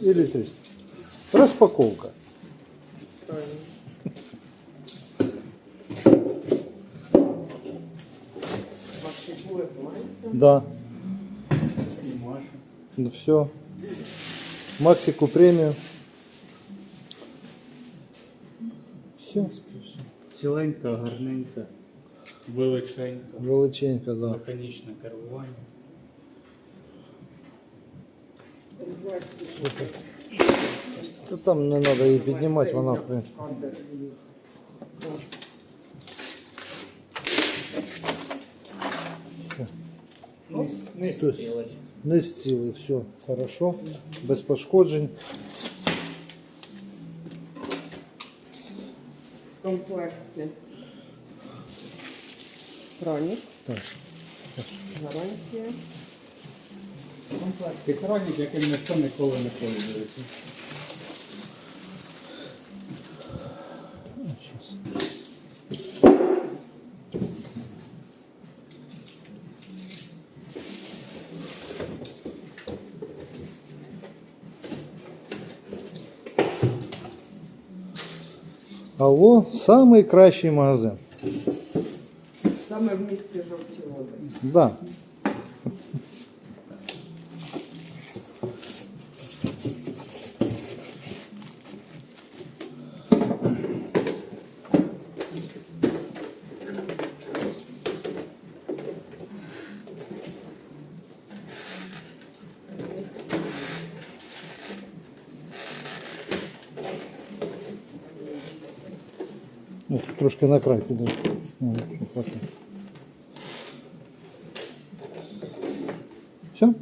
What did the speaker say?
Или 300. Распаковка. Да. Ну все. Максику премию. Все. Ціленька, гарненька, величенька, Величенько, да. механічне керування. Та там не треба її піднімати, вона в принципі. Не, Не зцілий, все хорошо, без пошкоджень. В комплекті. Так. гарантія. Екранів, яким ніхто ніколи не пользується. Алло, самий кращий магазин. Саме в місті жовті води. Да. Ну, трошки на край хватить. Все?